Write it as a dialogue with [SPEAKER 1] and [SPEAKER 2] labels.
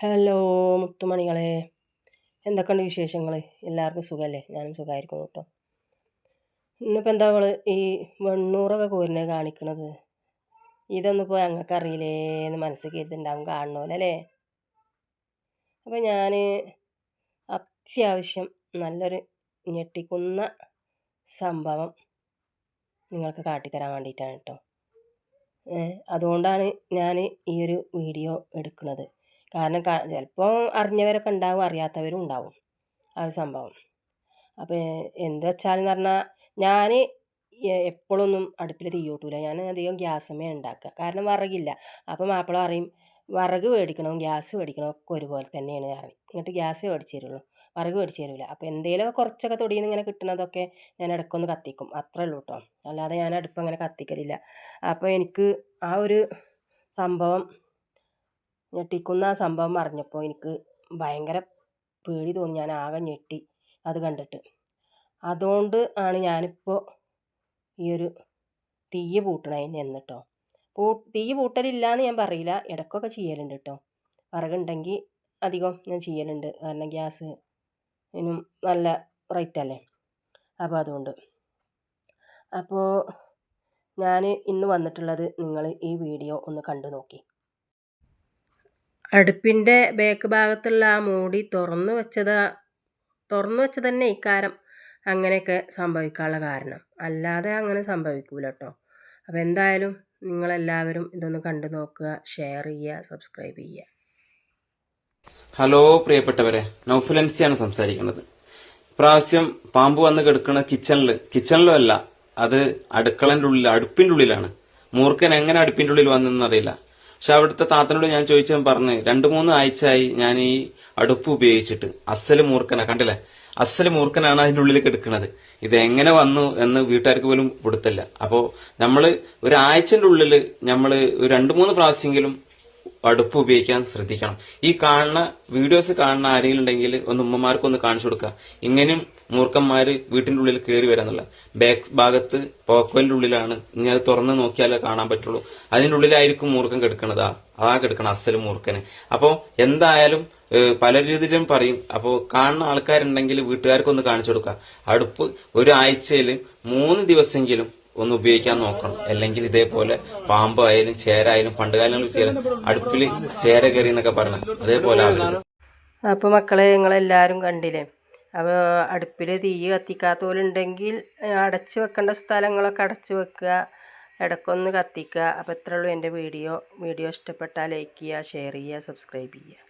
[SPEAKER 1] Hello മുത്തുമണികളെ. എന്തൊക്കെയുണ്ട് വിശേഷങ്ങൾ എല്ലാവർക്കും സുഖമല്ലേ ഞാനും സുഖമായിരിക്കും കേട്ടോ. ഇന്നിപ്പോൾ എന്താ അവൾ ഈ വെണ്ണൂറൊക്കെ കോരിനെ കാണിക്കണത്? ഇതൊന്നും ഇപ്പോൾ ഞങ്ങൾക്ക് അറിയില്ലേ എന്ന് മനസ്സിൽ കരുതുണ്ടാവും കാണണമല്ലേ അപ്പോൾ ഞാൻ അത്യാവശ്യം നല്ലൊരു ഞെട്ടിക്കുന്ന സംഭവം നിങ്ങൾക്ക് കാട്ടിത്തരാൻ വേണ്ടിയിട്ടാണ് കേട്ടോ. അതുകൊണ്ടാണ് ഞാൻ ഈ ഒരു വീഡിയോ എടുക്കുന്നത് കാരണം ചിലപ്പോൾ അറിഞ്ഞവരൊക്കെ ഉണ്ടാവും അറിയാത്തവരും ഉണ്ടാവും. ആ ഒരു സംഭവം. അപ്പോൾ എന്ത് വെച്ചാലെന്ന് പറഞ്ഞാൽ ഞാൻ എപ്പോഴൊന്നും അടുപ്പിൽ തീ ഞാൻ അധികം ഗ്യാസമേ ഉണ്ടാക്കുക കാരണം വിറകില്ല. അപ്പോൾ മാപ്പിള പറയും വിറക് മേടിക്കണം ഗ്യാസ് മേടിക്കണം ഒക്കെ ഒരുപോലെ തന്നെയാണ് കാരണം എന്നിട്ട് ഗ്യാസ് മേടിച്ച് തരുള്ളൂ. വിറക് മേടിച്ച് തരില്ല അപ്പോൾ എന്തെങ്കിലും കുറച്ചൊക്കെ തൊടിയിൽ നിന്ന് ഇങ്ങനെ കിട്ടുന്നതൊക്കെ ഞാൻ ഇടയ്ക്കൊന്ന് കത്തിക്കും. അത്രേ ഉള്ളൂ കേട്ടോ അല്ലാതെ ഞാൻ അടുപ്പ് അങ്ങനെ കത്തിക്കലില്ല. അപ്പോൾ എനിക്ക് ആ ഒരു സംഭവം ഞെട്ടിക്കുന്ന ആ സംഭവം അറിഞ്ഞപ്പോൾ എനിക്ക് ഭയങ്കര പേടി തോന്നി. ഞാൻ ആകെ ഞെട്ടി അത് കണ്ടിട്ട്. അതുകൊണ്ട് ആണ് ഞാനിപ്പോൾ ഈ ഒരു തീ പൂട്ടണതിന് എന്നിട്ടോ പൂ തീ പൂട്ടലില്ല എന്ന് ഞാൻ പറയില്ല. ഇടയ്ക്കൊക്കെ ചെയ്യലുണ്ട് കേട്ടോ വിറകുണ്ടെങ്കിൽ അധികം ഞാൻ ചെയ്യലുണ്ട്. കാരണം ഗ്യാസ് ഇതിനും നല്ല റേറ്റ് അല്ലേ? അപ്പോൾ അതുകൊണ്ട്. അപ്പോൾ ഞാൻ ഇന്ന് വന്നിട്ടുള്ളത് നിങ്ങൾ ഈ വീഡിയോ ഒന്ന് കണ്ടു നോക്കി. അടുപ്പിന്റെ ബാക്ക് ഭാഗത്തുള്ള ആ മൂടി തുറന്നു വെച്ചത് തുറന്നു വെച്ചത് തന്നെ ഇക്കാരം അങ്ങനെയൊക്കെ സംഭവിക്കാനുള്ള കാരണം. അല്ലാതെ അങ്ങനെ സംഭവിക്കൂല കേട്ടോ അപ്പോൾ എന്തായാലും നിങ്ങളെല്ലാവരും ഇതൊന്ന് കണ്ടു നോക്കുക ഷെയർ ചെയ്യുക സബ്സ്ക്രൈബ് ചെയ്യുക.
[SPEAKER 2] ഹലോ പ്രിയപ്പെട്ടവരെ. നൗഫുലൻസിയാണ് സംസാരിക്കുന്നത്. പ്രാവശ്യം പാമ്പ് വന്ന് കിടക്കുന്ന കിച്ചണിൽ കിച്ചണിലും അല്ല അത് അടുക്കളന്റെ ഉള്ളിൽ അടുപ്പിന്റെ ഉള്ളിലാണ്. മൂർഖൻ എങ്ങനെ അടുപ്പിന്റെ ഉള്ളിൽ വന്നെന്നറിയില്ല പക്ഷെ അവിടുത്തെ താത്തനോട് ഞാൻ ചോദിച്ചാൽ പറഞ്ഞു രണ്ടു മൂന്ന് ആഴ്ചയായി ഞാൻ ഈ അടുപ്പ് ഉപയോഗിച്ചിട്ട്. അസൽ മൂർക്കനാ കണ്ടില്ലേ? അസൽ മൂർക്കനാണ് അതിന്റെ ഉള്ളിൽ കിടക്കുന്നത് ഇത് എങ്ങനെ വന്നു എന്ന് വീട്ടുകാർക്ക് പോലും കൊടുത്തില്ല. അപ്പോ നമ്മൾ ഒരാഴ്ചന്റെ ഉള്ളിൽ നമ്മൾ രണ്ടു മൂന്ന് പ്രാവശ്യമെങ്കിലും അടുപ്പ് ഉപയോഗിക്കാൻ ശ്രദ്ധിക്കണം. ഈ കാണുന്ന വീഡിയോസ് കാണുന്ന ആരെങ്കിലും ഉണ്ടെങ്കിൽ ഒന്ന് ഉമ്മമാർക്ക് ഒന്ന് കാണിച്ചു കൊടുക്കുക. ഇങ്ങനെയും മൂർഖന്മാര് വീട്ടിന്റെ ഉള്ളിൽ കയറി വരാന്നുള്ള ബാക്ക് ഭാഗത്ത് പോക്കോലിന്റെ ഉള്ളിലാണ്. അത് തുറന്ന് നോക്കിയാലേ കാണാൻ പറ്റുള്ളൂ. അതിന്റെ ഉള്ളിലായിരിക്കും മൂർഖം കിടക്കണത്. ആ കിടക്കണം അസൽ മൂർഖന്. അപ്പോൾ എന്തായാലും പല രീതിയിലും പറയും. അപ്പോൾ കാണുന്ന ആൾക്കാരുണ്ടെങ്കിൽ വീട്ടുകാർക്കൊന്ന് കാണിച്ചു കൊടുക്കുക. അടുപ്പ് ഒരാഴ്ചയിൽ മൂന്ന് ദിവസമെങ്കിലും ഒന്ന് ഉപയോഗിക്കാൻ നോക്കണം. അല്ലെങ്കിൽ ഇതേപോലെ പാമ്പായാലും ചേരായാലും പണ്ട് കാലങ്ങളിൽ ചേര അടുപ്പിൽ ചേര കയറി എന്നൊക്കെ പറഞ്ഞു അതേപോലെ ആവില്ല
[SPEAKER 1] അപ്പൊ മക്കളെ ഞങ്ങളെല്ലാരും കണ്ടില്ലേ? അപ്പോൾ അടുപ്പിൽ തീ കത്തിക്കാത്ത പോലെ ഉണ്ടെങ്കിൽ അടച്ചു വെക്കേണ്ട സ്ഥലങ്ങളൊക്കെ അടച്ചു വെക്കുക. ഇടക്കൊന്ന് കത്തിക്കുക. അപ്പോൾ ഇത്രയുള്ളൂ എന്റെ വീഡിയോ. വീഡിയോ ഇഷ്ടപ്പെട്ടാൽ ലൈക്ക് ചെയ്യുക ഷെയർ ചെയ്യുക സബ്സ്ക്രൈബ് ചെയ്യുക.